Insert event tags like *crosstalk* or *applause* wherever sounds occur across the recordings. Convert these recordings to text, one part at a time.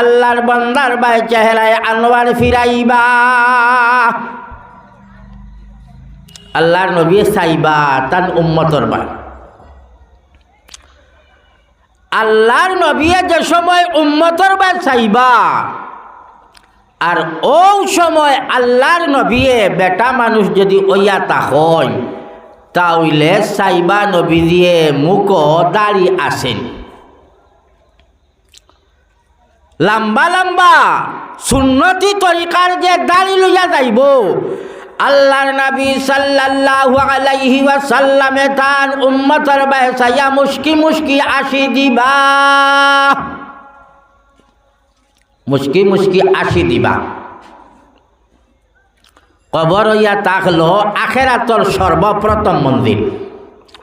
আল্লাহর বান্দার বাই চেহারায় আনোয়ার ফিরাইবা। আল্লাহর নবী চাইবা তান উম্মতর বা আল্লাহর নবী যে সময় উম্মতর বা চাইবা আর ও সময় আল্লাহর নবীয়ে বেটা মানুষ যদি ওইয়া তাহন তাহলে চাইবা নবী দিয়ে মুখ দাড়ি আসেন। লম্বা লম্বা। সুন্নতি তরিকার যে দাড়ি লইয়া যাইব, আল্লাহর নবী সাল্লাল্লাহু আলাইহি ওয়াসাল্লামে তান উম্মতর বাসাইয়া মুশকি মুশকি আসি দিবা। মুশকি মুশকি আসি দিবা। কবর ইয়া তাকলো আখেরাতর সর্বপ্রথম মন্দির।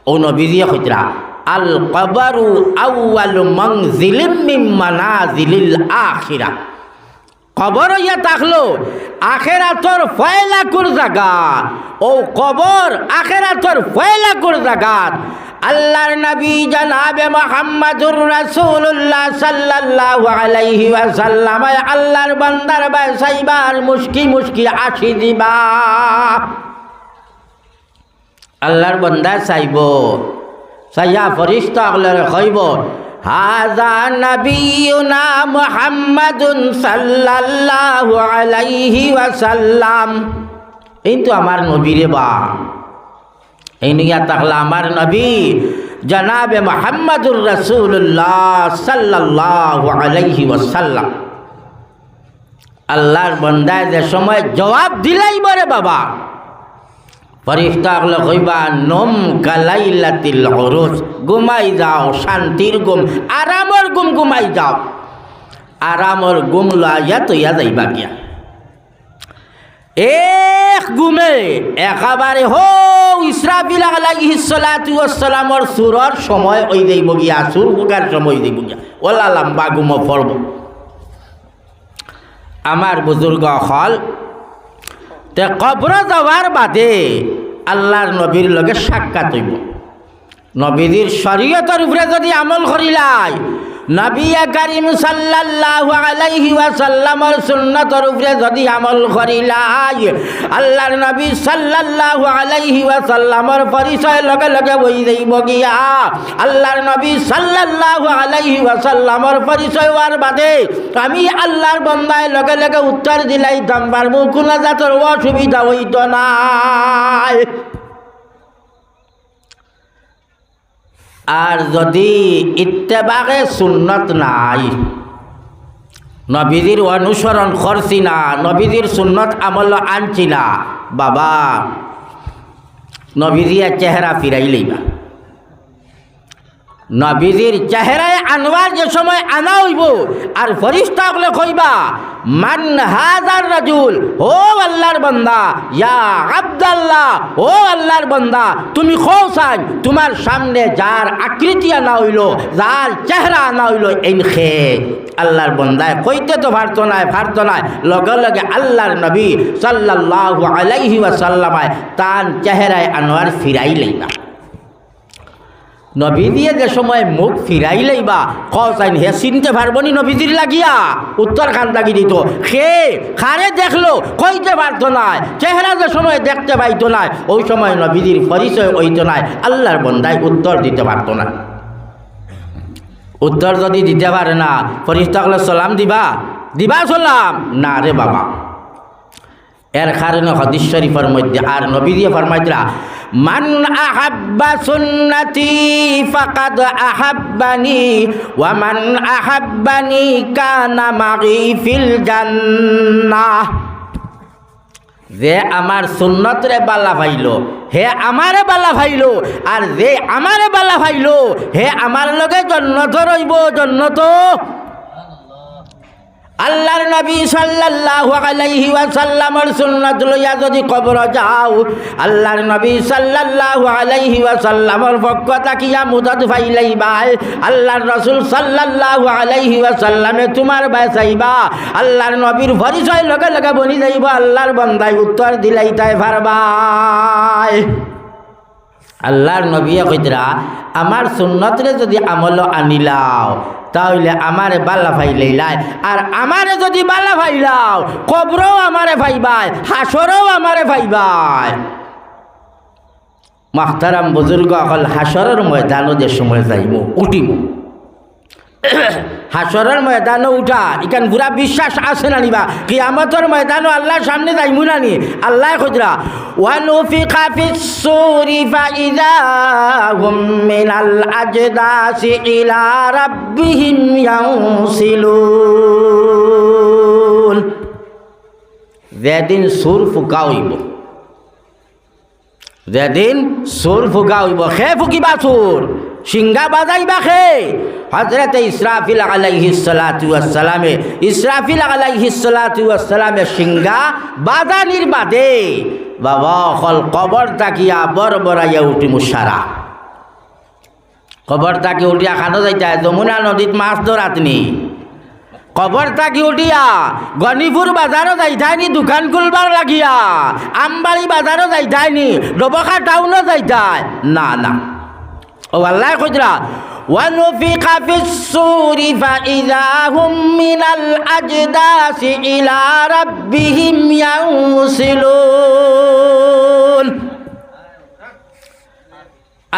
ও নবীজিয়ে খুচরা আল কবরু আউয়াল মংজিলিম মিন মানাজিলিল আখিরা। কবর ইয়া তাকলো, আখেরাতর ফয়লাকুর জাগাত ও কবর আখেরাতর ফয়লাকুর জাগাত আল্লাহর নবী জনাবে মোহাম্মদুর রাসূলুল্লাহ সাল্লাল্লাহু আলাইহি ওয়াসাল্লাম আল্লাহর বান্দার বাসাইবার মুশকি মুশকি আসি দিবা। আল্লাহর বান্দা চাইব। চাইয়া ফরিস্তা আগলারে কইব হাজা নবীনা মুহাম্মাদুন সাল্লাল্লাহু আলাইহি ওয়াসাল্লাম। এই আমার নবীরে বা। এই নিয়া তাহলে আমার নবী জনাবে মোহাম্মদুর রসুল্লাহ সাল্লাল্লাহু আলাইহি ওয়াসাল্লাম। আল্লাহর বন্দায় যে সময় জবাব দিলাই বরে বাবা। ফরিস্তা হলো কইবা নম গালাইলাতিল হরুজ ঘুমাই যাও, শান্তির গুম আরামর গুম ঘুমাই যাও। আরামর গুম লাইয়া তৈয়া যাইবা গিয়া। এক গুমে একেবারে হো, ইসরাফিল আলাইহিস সালাতু ওয়াসসালামর সুরর সময় ওই দেইব গিয়া, সুর গুগার সময় দেইব গিয়া। ওলা লম্বা গুম পড়ব আমার বুজুর্গ হল তে কবর যাওয়ার বাদে আল্লাহর নবীর লগে সাক্ষাৎ হইব। নবীদের শরীয়তের উপরে যদি আমল করিলাই নবী করিম সাল্লাল্লাহু আলাইহি ওয়াসাল্লামর সুন্নতর উপরে যদি আমল করিলাই আল্লাহর নবী সাল্লাল্লাহু আলাইহি ওয়াসাল্লামর পরিচয় লগে লগে বই যাইব গিয়া, আল্লাহর নবী সাল্লাল্লাহু আলাইহি ওয়াসাল্লামর পরিচয় হওয়ার বাদে আমি আল্লাহর বন্দায় লগে লগে উত্তর দিলাই দাম পারব কোনো জাতর অসুবিধা হইত নাই। আর যদি ইত্তেবাগে সুন্নত নাই, নবীজির অনুসরণ করছি না, নবীজির সুন্নত আমল আনছি না, বাবা, নবীজিয়া চেহারা ফিরাই লইবা নবীজির চেহারায় আনবার যে সময় আনা হইব, আর ফরিস্তা বলে কইবা মান হাজার রাজুল, ও আল্লাহর বন্দা, ইয়া আব্দাল্লাহ, ও আল্লাহর বন্দা, তুমি খোসান তোমার সামনে যার আকৃতি আনা হইল, যার চেহারা আনা হইল, এই খে আল্লাহর বন্দায় কইতে তো পারতো নাই পারতো নাই লগে লগে আল্লাহর নবী সাল্লাল্লাহু আলাইহি ওয়াসাল্লামায় তান চেহারায় আনোয়ার ফিরাই লইবা। নবী দিয়ে যে সময় মুখ ফিরাইলেই বা কসাইন হে চিনতে পারব নি নবীজির লাগিয়া? উত্তর খান লাগি দিত সে খারে দেখল, কইতে পারতো না চেহারা যে সময় দেখতে পাইতো না ওই সময় নবীজির পরিচয় হইতো না আল্লাহর বন্দায় উত্তর দিতে পারতো না। উত্তর যদি দিতে পারে না ফরিস্তাকলে সালাম দিবা? দিবা সালাম? না রে বাবা। এর কারণে হদিস শরীফের মধ্যে আর নবী দিয়ে মান আহাব্বা সুন্নতি ফাকাদ আহাব্বানি ওয়া মান আহাব্বানি কানা মাগি ফিল জান্নাহ। যে আমার সুন্নতরে বালা ভাইল, হে আমারে বালা ভাইল, আর যে আমারে বালা ভাইল, হে আমার লগে জন্নত রইব, জন্নত আল্লাহর নবী সাল্লাল্লাহু আলাইহি ওয়াসাল্লামর সুন্নাত লইয়া যদি কবর যাও, আল্লাহর নবী সাল্লাল্লাহু আলাইহি ওয়াসাল্লামর পক্ষ তাকিয়া মুদত ফাইলাইবাই আল্লাহর রাসূল সাল্লাল্লাহু আলাইহি ওয়াসাল্লামে তোমার বাঁচাইবা, আল্লাহর নবীর পরিচয় লগে লগে বনি যাইব, আল্লাহর বান্দায় উত্তর দিলাই তাই আল্লাহর নবীয়ে কইতরা, আমার সুন্নতরে যদি আমল আনিলাও তাহলে আমারে লৈ লাই আর আমারে যদি বালা ফাইলাও কবরও আমারে ফাইবাই হাসরও আমারে ফাইবাই মাহতারাম বুজুর্গ অকল হাসরের ময়দানও যে সময় যাইব উঠিমু। *coughs* হাসরের ময়দানও উঠা ইখান পুরা বিশ্বাস আছে না নিবা কিয়ামতর ময়দানও আল্লাহর সামনে যাইমু না নি আল্লাহ খুদরা ونفخ في الصور فإذا هم من الأجداث إلى ربهم ينسلون যেদিন সুর ফুকা হইব যেদিন সুর ফুকা হইব খে ফুকিবা সুর সিংহা বাজাইবা খে। হজরত ইসরাফিল আলাইহি সালামে ইসরাফিল আলাইহি সালামে সিংহা বাজানির বাদে, বাবা, অকল কবর তাকিয়া বর বরাইয়া উঠি মুসারা কবর তাকি উঠিয়া খানো যাইতা, যমুনা নদীত মাছ ধরাতনি কবর তাকি উঠিয়া গণিপুর বাজারও যাইতাইনি দোকান খুলবার লাগিয়া। আমবাড়ি বাজারও যাইতাইনি ডবখা টাউনও যাইতাই না না। والله قدرة. ونفق في الصور فإذا هم من الأجداث إلى ربهم ينصلون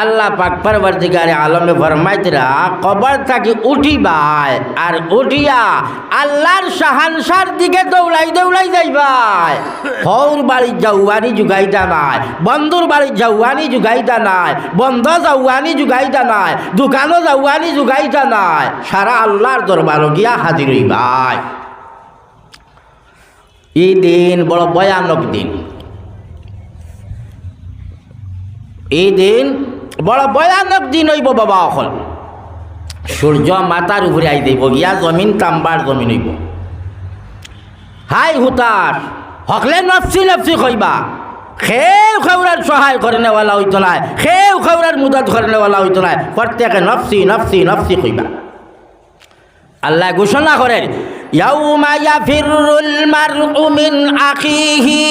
আল্লাহ পাক পরবর্তীকারে আলমে ফরমাইতরা কবর থাকি উঠিবাই আর উঠিয়া আল্লাহর শাহানসার দিকে দৌড়াই দৌড়াই যাইবাই। হৌর বাড়ির যাওয়ানি যুগাইতা নাই বন্ধুর বাড়ির যাওয়ানি যুগাইতা নাই, বন্ধ যাওয়ানি যুগাইতা নাই, দোকানও যাওয়ানি যুগাইতা নাই, সারা আল্লাহর দরবারও গিয়া হাজির হইবাই। এই দিন বড় ভয়ানক দিন। এই দিন বড় ভয়ানক দিন হইব বাবা অকল। সূর্য মাতার উপরে আই দিব গিয়া জমিন তাম্বার জমিন হইব। হাই হুতার হকলে নফসি নফসি কইবা। খেউ খেউরার সহায় করে নেওয়ালা হইতো নাই খেউ খেউরার মুদত করে নেওয়ালা হইতো নাই, প্রত্যেকে নফসি নফসি নফসি কইবা। আল্লাহ ঘোষণা করেন, ইয়াউমা ইয়াফিরুল মারউ মিন আখিহি।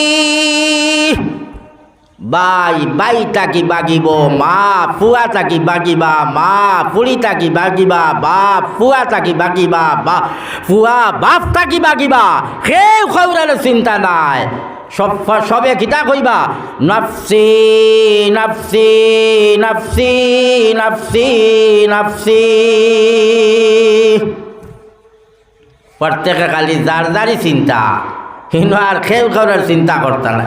বাই বাই তাকি বাগিব, মা ফুয়া তাকি বাগিবা, মা ফুড়ি তাকি বাগিবা বাপ ফুয়া তাকি বাগিবা, বা ফুয়া বাপ তাকি বাগিবা, সেই খৌরার চিন্তা নাই। সব, সবে কিতা কইবা? নফসি নফসি নফসি নফসি নফসি। প্রত্যেকে খালি যার যারই চিন্তা কিন্তু আর খেউ খাওয়ার চিন্তা করতে না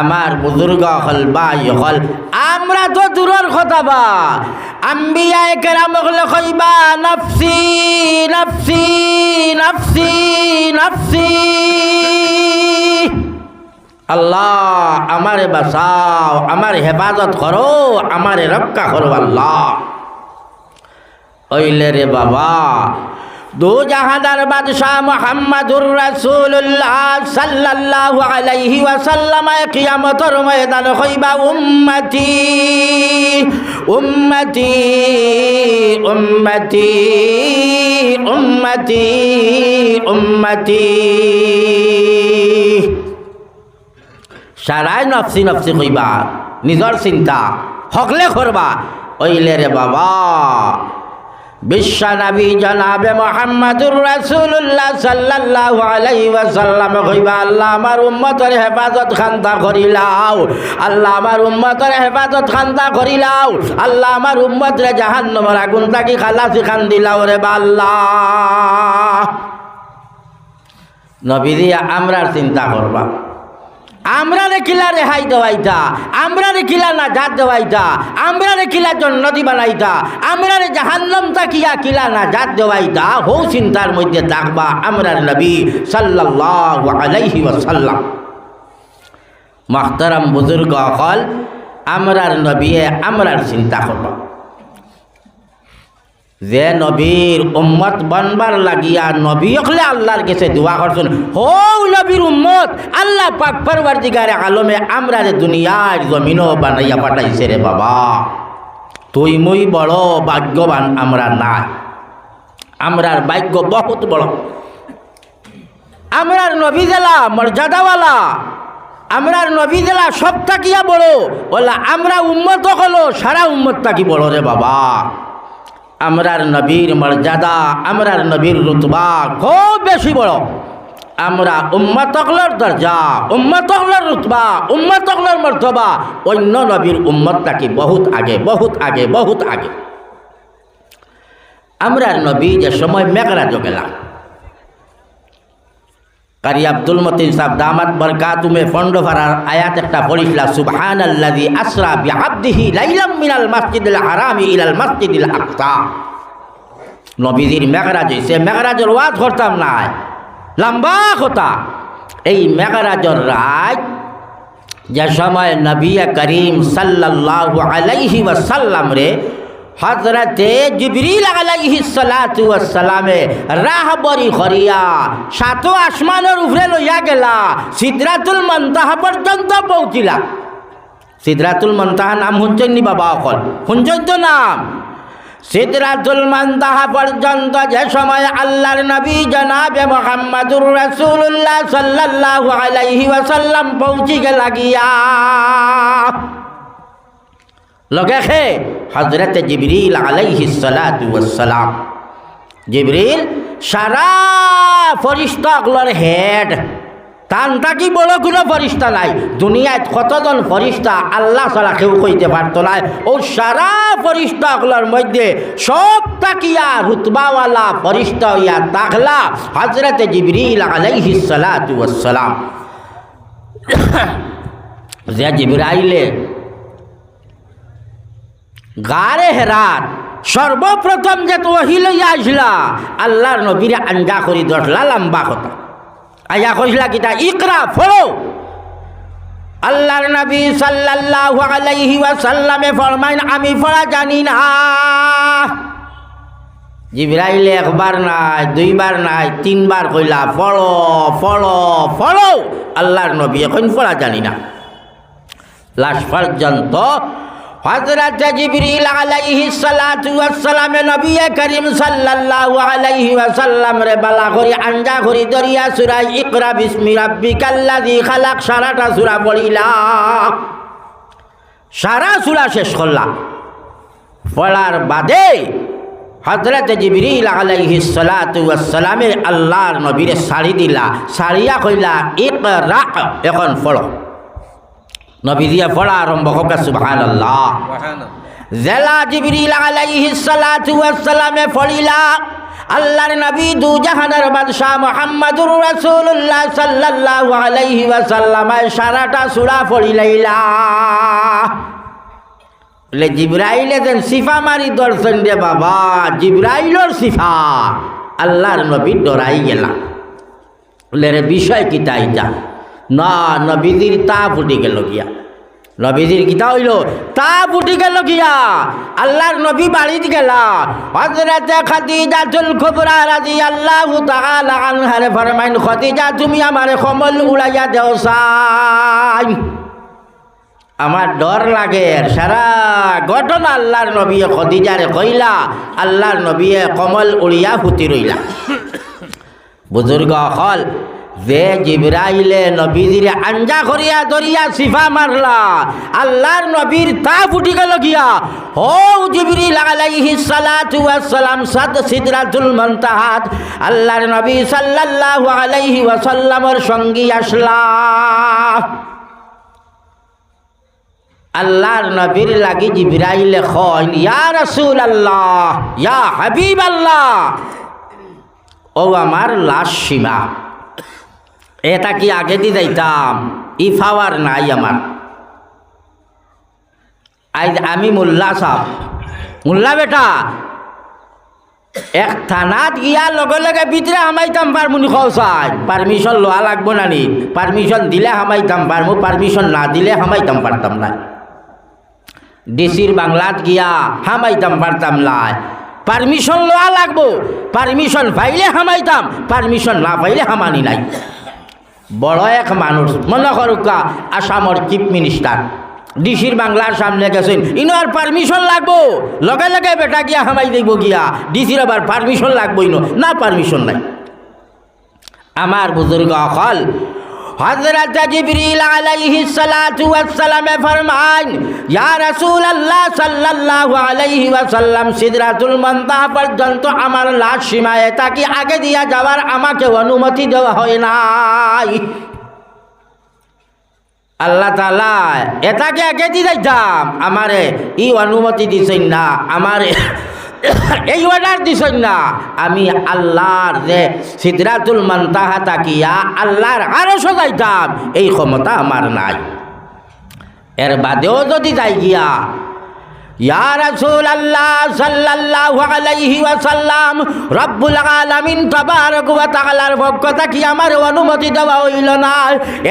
আমার বুজুর্গ হল বাই হল। আমরা তো দূরের কথা বা। আম্বিয়া কেরাম হলে কইবা, নফসি নফসি নফসি নফসি। আল্লাহ, আমারে বাঁচাও, আমার হেফাজত করো, আমারে রক্ষা করো আল্লাহ। ওইলে রে বাবা দু জাহাদার বাদশাহ মোহাম্মদুর রাসূলুল্লাহ সাল্লাল্লাহু আলাইহি ওয়াসাল্লাম কিয়ামতের ময়দান কইবা উম্মতি উম্মতি উম্মতি উম্মতি উম্মতি। সারাই নফসি নফসি কইবা নিজর চিন্তা, হকলে করবা, ওইলে রে বাবা। বিশ্বনবী জনাবে মোহাম্মদুর রাসূলুল্লাহ সাল্লাল্লাহু আলাইহি ওয়াসাল্লাম কইবা, আল্লাহ আমার উম্মতের হেফাজত খান্তা করিলাও আল্লাহ আমার উম্মতের হেফাজত খান্তা করিলাও আল্লাহ আমার উম্মতরে জাহান্নামের আগুন থাকি খালাসি খান দিলাও রে আল্লাহ। নবী দিয়া আমরার চিন্তা করবা। আমরা রে কিলা রেহাই দেওয়াইতা, আমরা রে কিলা না জাত দেওয়াইতা, আমরা রে কিলা জন্নতি বানাইতা, আমরা রে জাহান্নম তাকিয়া কিলা না জাত দেওয়াইতা, হৌ চিন্তার মধ্যে থাকবা আমরার নবী সাল্লাল্লাহু আলাইহি ওয়াসাল্লাম। মাহতারাম বুজুর্গ অকল, আমরার নবীয়ে আমরার চিন্তা করবা। যে নবীর উম্মত বনবার লাগিয়া নবী হলে আল্লাহর কাছে দোয়া করছেন, হৌ নবীর উম্মত, আল্লাহ পাক পরবর্তীকারে আলমে আমরা রে দুনিয়ার জমিনও বানাইয়া পাঠাইছে রে বাবা। তুই মুই বড় ভাগ্যবান, আমরা নাই। আমরার ভাগ্য বহুত বড়। আমরার নবী জেলা মর্যাদাওয়ালা। আমরার নবী দিলা সব তাকিয়া বড়। বললা আমরা উম্মত হলো, সারা উম্মত তাকি বড় রে বাবা? আমরার নবীর মর্যাদা, আমরার নবীর রুতবা খুব বেশি বড়। আমরা উম্মতকলর দরজা উম্মতকলর রুতবা উম্মতকলর মর্তবা অন্য নবীর উম্মত নাকি বহুত আগে বহুত আগে বহুত আগে। আমরার নবী যে সময় মেঘরাজ গেলাম কারি আব্দুল মতিন সাহেব দামাত বরকাতুমে ফন্ড ফারার আয়াত একটা পড়িছিলা সুবহান আল্লাযী আসরা বিআবদিহি লাইলাম মিনাল মাসজিদিল হারামি ইলাল মাসজিদিল আকসা নবীজির মেঘরাজ হইছে মেঘরাজের ওয়াজ করতাম নাই লম্বা কথা এই মেঘরাজর রাত যে সময় নবী করিম সাল্লাল্লাহু আলাইহি ওয়াসাল্লাম রে হজরতে জিবরিল আলাইহি সালাতু ওয়াসসালামে রাহবরি করিয়া সাত আসমানের উপরে লইয়া গেলা, সিদরাতুল মন্তাহা পর্যন্ত পৌঁছিলা। সিদরাতুল মন্তাহা নাম শুনছেন নি বাবা অকল? শুনছেন তো নাম? সিদরাতুল মন্তাহা পর্যন্ত যে সময় আল্লাহর নবী জনাবে মোহাম্মদুর রাসূলুল্লাহ সাল্লাল্লাহু আলাইহি ওয়াসাল্লাম পৌঁছি গেলা গিয়া। লগে খে হজরত জিবরিল আলাইহি সালাম জিবরিল সারা ফরিস্তাগুলোর হেড। তান তাকি বড় কোনো ফরিস্তা নাই? দুনিয়ায় কতজন ফরিস্তা আল্লাহ ছাড়া কেউ কইতে পারতো না। ও সারা ফরিস্তাগুলোর মধ্যে সব তাকিয়া, রুতবাওয়ালা ফরিস্তা হইয়া তাকলা হজরত জিবরিল আলাইহি সালাম *coughs* যে জিবরাইলে গারে হেরাত। সর্বপ্রথম যে তো লইয়া আসলা আল্লাহর নবীরে আঞ্জা করি দশলা লম্বা কথা। আয়া কইসলা কিতা ইকরা ফলো। আল্লাহর নবী সাল্লাল্লাহু আলাইহি ওয়াসাল্লামে ফরমাইন আমি পড়া জানি না। জিবরাইলে একবার নাই দুইবার নাই তিনবার কইলা ফলো ফলো ফলো আল্লাহর নবী এখন পড়া জানি না। লাশ পর্যন্ত হজরত জিবরিল আলাইহি সালাতু ওয়াসসালামে নবী করিম সাল্লাল্লাহু আলাইহি ওয়াসাল্লাম রে বালা করি, আঞ্জা করি, দরিয়া সূরা ইকরা, বিসমি রাব্বিকাল্লাযী খালাক, সারাটা সূরা পড়িলা। সারা সূরা শেষ করলা পড়ার বাদে হজরত জিবরিল আলাইহি সালাতু ওয়াসসালামে আল্লাহর নবীরে শাড়ি দিলা, শাড়িয়া কইলা, ইকরা, এখন পড়ো। নবী দিয়া পড়া আরম্ভ হোক সুবহান আল্লাহ জেলা জিবরিল আলাইহি সালাতু ওয়াসসালামে পড়িলা আল্লাহর নবী দু জাহানের বাদশাহ মুহাম্মদুর রাসূলুল্লাহ সাল্লাল্লাহু আলাইহি ওয়াসাল্লাম সারাটা সূরা পড়িলাইলা। বলে জিব্রাইলে দেন সিফা মারি দর্শন দে বাবা জিব্রাইলর সিফা আল্লাহর নবী ডরাই গেলা বলে রে বিষয় কি তাই যা না, নবীজির তা ফুটি গেল গিয়া। নবীজির কিতা হইল, তা ফুটি গেল গিয়া। আল্লাহর নবী বাড়িতে গেলা। হযরতে খাদিজাতুল কুবরা রাদিয়াল্লাহু তাআলা আনহারে ফরমাইন, খাদিজা, তুমি আমারে কমল উড়াইয়া দেও সাই। আমার ডর লাগে সারা ঘটনা আল্লাহর নবী খদিজারে কইলা, আল্লাহর নবী কমল উড়িয়া ফুটি রইলা। বুজুর্গ হল যে জিব্রাইলে নবীজিরে আঞ্জা করিয়া দরিয়া সিফা মারলা, আল্লাহর নবীর তা ফুটি গেল গিয়া। ও জিবরিল আলাইহি সালাতু ওয়াসসালাম সাদ সিদরাতুল মুনতাহাত, আল্লাহর নবী সাল্লাল্লাহু আলাইহি ওয়াসাল্লামের সঙ্গী আসলা। আল্লাহর নবীর লাগি জিব্রাইলে কইল ইয়া রাসূল আল্লাহ ইয়া হাবিব আল্লাহ ও আমার লাশ সীমা। এটা কি আগে দি যাইতাম? ই ফাওয়ার নাই আমার। আমি মোল্লা সাহ। মোল্লা বেটা। এক থানাত গিয়া লগে লগে ভিতরে হামাইতাম পারমুনি খাওসাই পারমিশন লোয়া লাগবো না নি পারমিশন দিলে হামাইতাম পারমু পারমিশন না দিলে হামাইতাম পারতাম না ডিসির বাংলাত গিয়া হামাইতাম পারতাম না পারমিশন লোয়া লাগবো। পারমিশন পাইলে হামাইতাম পারমিশন না পাইলে হামানি নাই। বড় এক মানুষ, মনে করুকা আসামর চিফ মিনিস্টার ডিসির বাংলার সামনে গেছেন ইনো আর পারমিশন লাগবো? লগে লগে বেটা গিয়া হামাই দেব গিয়া। ডিসির আবার পারমিশন লাগবো ইনো? না পারমিশন নাই। আমার বুজুর্গ অকল আলাইহিস সালাতু ওয়াস সালামে ফরমান ইয়া রাসূলুল্লাহ সাল্লাল্লাহু আলাইহি ওয়াসাল্লাম, সিদরাতুল মুনতাহা পর্যন্ত আমার লাশ সীমায় তাকে আগে দিয়া যাওয়ার আমাকে অনুমতি দেওয়া হয় নাই। আল্লাহ তালা এটাকে আগে দি যাইতাম আমারে ই অনুমতি দিছেন না। আমারে এই অর্ডার দিস না। আমি আল্লাহর যে সিদ্ধাতুল মন্তাহা তাকিয়া আল্লাহর আরও সজাইতাম এই ক্ষমতা আমার নাই। এর বাদেও যদি যাই গিয়া আমার অনুমতি দেওয়া হইল না।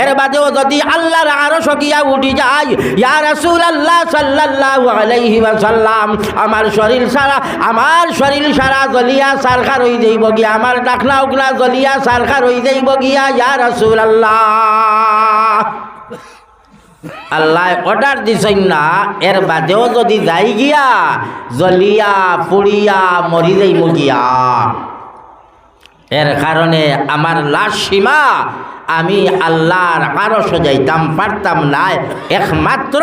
এর বাদেও যদি আল্লাহর আরশ গিয়া উঠি যায় ইয়া রাসূল আল্লাহ সাল্লাল্লাহু আলাইহি ওয়াসাল্লাম, আমার শরীর সারা, আমার শরীর সারা জ্বলিয়া সারখার হই যাইব গিয়া, আমার ডাকনা উগলা জ্বলিয়া সারখার হই যাইব গিয়া, ইয়া রাসূল আল্লাহ আল্লাহ অর্ডার দিছেন না এর বাদেও যদি যাই গিয়া জলিয়া পুড়িয়া মরি যাইব গিয়া। এর কারণে আমার লাশ সীমা আমি আল্লাহর আরও সজাইতাম পারতাম না একমাত্র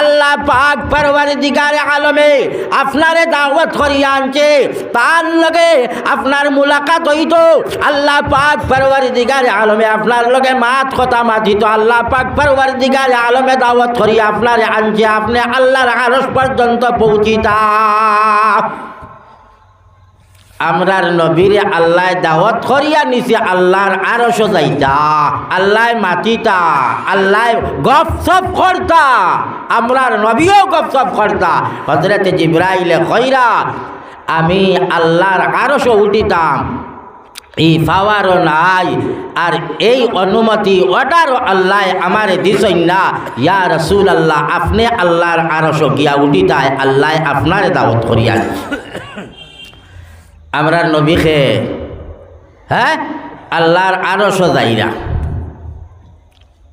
আল্লাহ পাক পরবার দিগারে আলমে আপনারে দাওয়াত করিয়া আনছে। তার লগে আপনার মুলাকাত হইত। আল্লাহ পাক পরবার দিগারে আলমে আপনার লগে মাত কথা মাতিত। আল্লাহ পাক পরবার দিগারে আলমে দাওয়াত করিয়া আপনারে আনছে। আপনি আল্লাহর আরস পর্যন্ত পৌঁছিতা। আমরার নবীরে আল্লাহ দাওয়াত করিয়া নিছে, আল্লাহর আরও সজাইতা আল্লাহ মাতিতা, আল্লাহ গপ সপ করতা, আমরার নবীও গপ সপ করতা। হজরতে জিব্রাইলে কইরা, আমি আল্লাহর আরশো উঠিতাম এই পাওয়ারও নাই, আর এই অনুমতি অর্ডারও আল্লাহ আমার দিছেন না। ইয়া রসুল আল্লাহ আপনি আল্লাহর আরশ গিয়া উঠিতায় আল্লাহ আপনার দাওয়াত করিয়া আমরা নবীকে হ্যাঁ? আল্লাহর আরও সজাইরা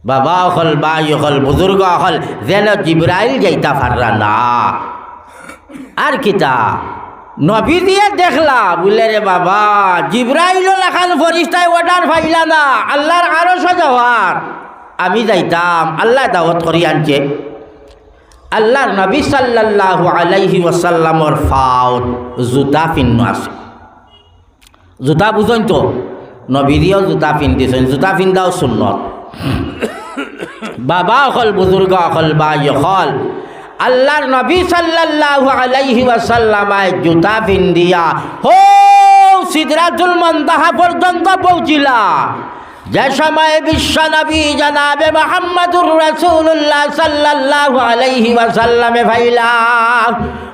বাবা হল বা হল, বুজুর্গ হল, যেন জিব্রাইল যাইতা পাররা না। আর কিতা? নবী দিয়ে দেখলা, বলে রে বাবা জিব্রাইল লেখান ফরিস্তায় অর্ডার পাইলা না, আল্লাহর আরও সজাওয়ার আমি যাইতাম, আল্লাহ দাওয়াত করি আনছে। আল্লাহর নবী সাল্লাল্লাহু আলাইহি ওয়াসাল্লামর ফাউত জুতা পিন্ন আছে। জোতা বুঝন তো। নবীদিও জোতা পিন্ধিছেন জোতা পিন্ধাও সুন্নত। বাবা অকল, বুজুর্গ অকল বা অকল। আল্লাহর নবী ওয়াসাল্লামায় জুতা পিন্ধিয়া হো সিদরাতুল মন্তাহা পর্যন্ত পৌঁছিলা। যে সময় বিশ্ব নবী জানাবে মোহাম্মদুর রাসূলুল্লাহ সাল্লাল্লাহু আলাইহি ওয়াসাল্লামে ভাইলা,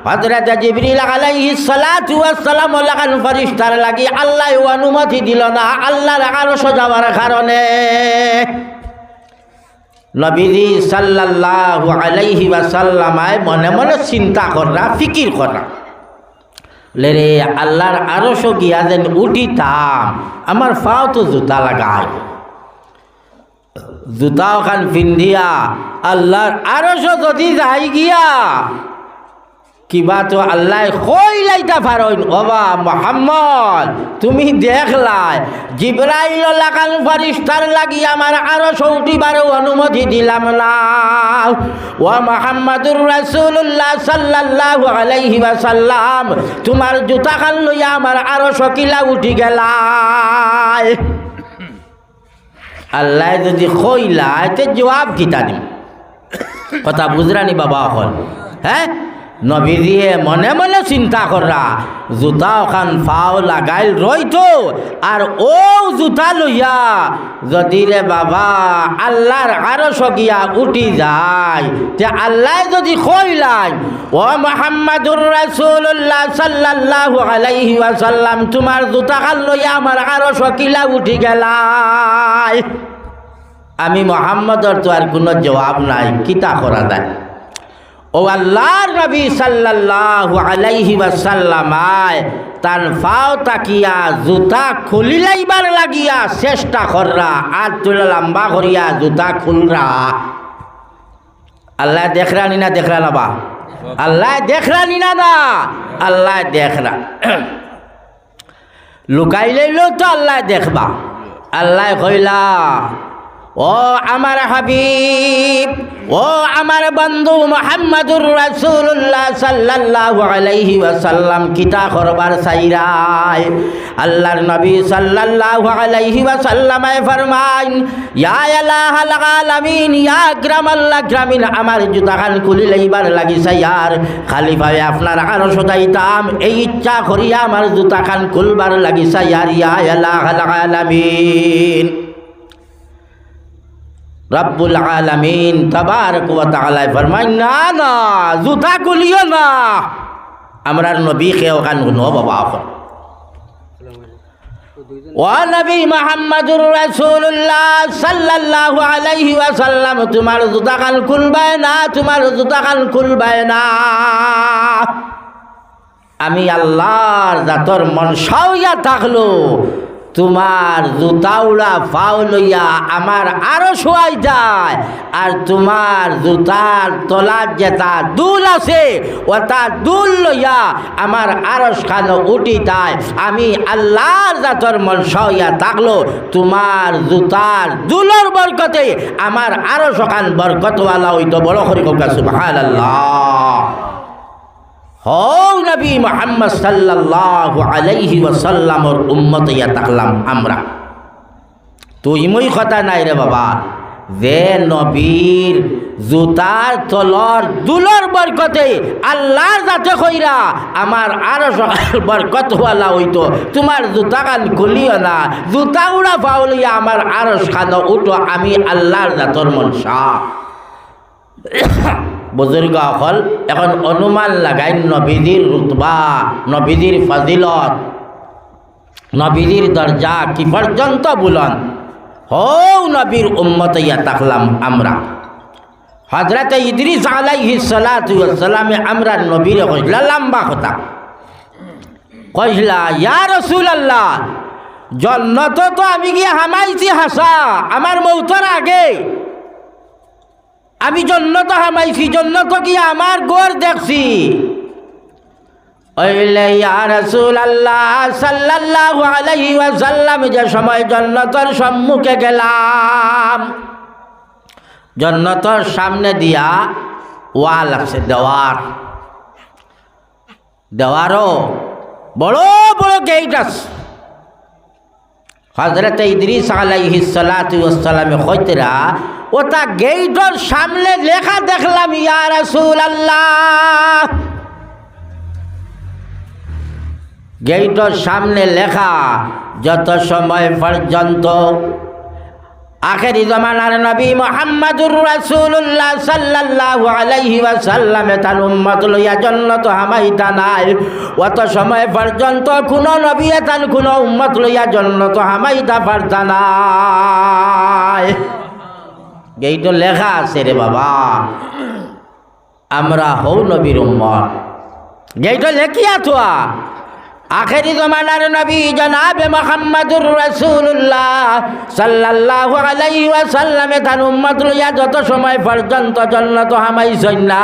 হযরত জিবরিল আলাইহিস সালাতু ওয়াস সালাম লাগান ফেরেশতার লাগি আল্লাহ অনুমতি দিল না, আল্লাহর আরশ যাওয়ার কারণে। নবীজি সাল্লাল্লাহু আলাইহি ওয়াসাল্লামায় মনে মনে চিন্তা করা, ফিকির করা। লেরে আল্লাহর আরও গিয়া যেন উঠিতাম? আমার ফাও তো জুতা লাগাই জুতা ওখান পিন্ধিয়া, আল্লাহর আরও যদি যাই গিয়া কিবা তো আল্লাহ কই লাইতা পারইন ওবা মোহাম্মদ, তুমি দেখলাই, জিব্রাইল লাগান ফারিস্তার লাগি আমার আরও সৌটিবার অনুমতি দিলাম না। ও মোহাম্মদুর রাসূলুল্লাহ সাল্লাল্লাহু আলাইহি ওয়াসাল্লাম, তোমার জুতা খান লইয়া আমার আরও শকিলা উঠি গেলাই। আল্লাহ যদি কইলাই তে জবাব কিতা দিম? কথা বুঝরানি বাবা হল। হ্যাঁ? নবী দিয়ে মনে মনে চিন্তা করা জুতা ওখান ফাও লাগাইল রইতো আর ও জুতা লইয়া যদি রে বাবা আল্লাহর আরও সগিয়া উঠি যায় যে আল্লাহ যদি কইলাই ও মোহাম্মদুর রাসূলুল্লাহ সাল্লাল্লাহু আলাইহি ওয়াসাল্লাম তোমার জুতা খান লইয়া আমার আরও সকিলা উঠি গেলাই। আমি মোহাম্মদর তো আর কোনো জবাব নাই কিতা করা যায়। ও আল্লাহর নবী সাল্লাল্লাহু আলাইহি ওয়াসাল্লামায় তার ফাও তাকিয়া জুতা খুলি লাইবার লাগিয়া চেষ্টা কররা আর তুলে লম্বা করিয়া জুতা খুলরা। আল্লাহ দেখরা নি না দেখরা না বা? আল্লাহ দেখরা নি না আল্লাহ দেখরা। লুকাই লইলেও তো আল্লাহ দেখবা। আল্লাহ কইলা ও আমার হাবিব, ও আমার বন্ধু মোহাম্মদুর রাসূলুল্লাহ সাল্লাল্লাহু আলাইহি ওয়াসাল্লাম, কিতা করবার চাইরাই। আল্লাহর নবী সাল্লাল্লাহু আলাইহি ওয়াসাল্লামে ফরমাইন, ইয়া আলামিন, ইয়া আকরামাল আকরামিন আমার জুতাখান খুলি লইবার লাগিছে ইয়ার খালিফায় আপনার আরও সদাইতাম এই ইচ্ছা করিয়া আমার জুতাখান খুলবার লাগিছে ইয়ার ইয়া ইলাহাল আলামিন। রব্বুল আলামিন তবারক ওয়া তাআলা ফরমায়, না না, জুতা খুলিও না। আমরার নবী খেয়ে ওখান নো বাবা এখন ও নবী মোহাম্মদুর রাসূলুল্লাহ সাল্লাল্লাহু আলাইহি ওয়াসাল্লাম, তোমার জুতা খান খুলবে না, তোমার জুতা খান খুলবে না। আমি আল্লাহর জাতর মন সাউয়া থাকল। তোমার জুতাউলা ফাও লইয়া আমার আরও শোয়াই যায়। আর তোমার জুতার তলার যেটা দুল আছে ওটা দুল লইয়া আমার আরস খানো উঠি যায়। আমি আল্লাহর জাতর মন সাউয়া থাকল, তোমার জুতার দুলর বরকতে আমার আরও সখান বরকতওয়ালা হইতো। বড় করি কোকা সুবহানাল্লাহ। হও নবী মোহাম্মদ সাল্লাল্লাহু আলাইহি ওয়াসাল্লামর উম্মত ইয়া তাকলাম আমরা। তুই মই কথা নাই রে বাবা। যে নবীর জুতার তলর দুলর বরকতে আল্লাহর যাতে কইরা আমার আরও বরকত হওয়ালা হইতো। তোমার জুতা কান খুলিও না, জুতা উড়া পাউলিয়া আমার আরও খানো উঠো, আমি আল্লাহর জাতর মনসা। বুজুর্গ অকল এখন অনুমান লাগাই নবীদের রুতবা নবীদের ফাজিলত নবীদের দরজা কি পর্যন্ত বুলন? হৌ নবীর উম্মত ইয়া তাকলাম আমরা হজরত ইদ্রিস আলাইহি সালামে আমরা নবীর কইলা লম্বা কথা। কইলা ইয়া রসুল আল্লাহ জন্নত তো আমি গিয়ে হামাইছি হাসা আমার মৌতর আগে। আমি জন্য তো হামাইছি, জন্য তো কি আমার গোর দেখছি? যে সময় জন্নতর সম্মুখে গেলাম, জন্নতর সামনে দিয়া ওয়াল আছে দেওয়ার। দেওয়ারও বড় বড় গেট আছে। হজরত ইদ্রিস আলাইহি খৈতরা ওটা গেইটর সামনে লেখা দেখলাম, ইয়া রাসূল আল্লাহ গেইটর সামনে লেখা, যত সময় পর্যন্ত আখেরি জমানার নবী মোহাম্মদুর রাসূলুল্লাহ সাল্লাল্লাহু আলাইহি ওয়াসাল্লাম তার উম্মত লইয়া জন্নত হামাইতা নাই। অত সময় পর্যন্ত কোনো নবী তান কোনো উম্মত লইয়া জন্নত হামাইতা পারতা নাই। এইটো লেখা আছে রে বাবা। আমরা হৌ নবীর উম্মত। এইটো লেখিয়া থোয়া। আখেরি জমানার নবী জনাব মোহাম্মদুর রাসূলুল্লাহ সাল্লাল্লাহু আলাইহি ওয়াসাল্লামে তার উম্মত লইয়া যত সময় পর্যন্ত জন্নত হামাইছেন না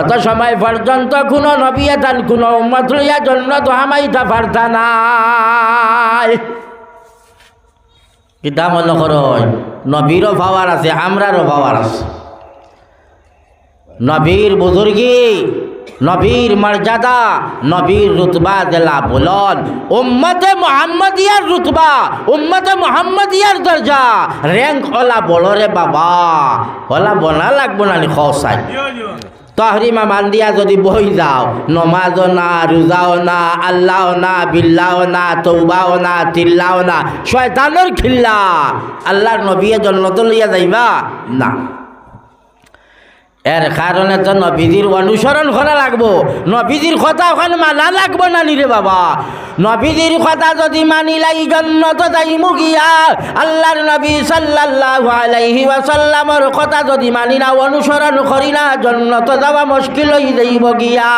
অত সময় পর্যন্ত কোন নবী তান কোন উম্মত লইয়া জন্নত হামাইতা পারতা নাই। কিতা মনে করয় নবীরও পাওয়ার আছে আমরারও পাওয়ার আছে। নবীর বুজুর্গী নবীর মর্যাদা, নবীর রুতবা দেলা বলন। উম্মতে মোহাম্মদিয়ার রুতবা, উম্মতে মোহাম্মদিয়ার দরজা। র্যাঙ্ক ওলা বড় রে বাবা, ওলা বনা লাগবো না খসাই তহরিমা বান্দিয়া যদি বই যাও নমাজও না, রোজাও না, আল্লাহও না বিল্লাও না তৌবাও না, তিল্লাও না, শয়তানোর খিল্লা। আল্লাহর নবীয়ে জন্নত লইয়া যাইবা? না। এর কারণে তো নবীজির অনুসরণ করা লাগবো। নবীজির কথা ওখানে মানা লাগবো না নিরে বাবা। নবীজির কথা যদি মানিলাই জন্য তো যাইমু গিয়া। আল্লাহর নবী সাল্লাল্লাহু আলাইহি কথা যদি মানি না, অনুসরণ করি না, জন্য তো যাওয়া মুশকিল হয়ে যাইব গিয়া।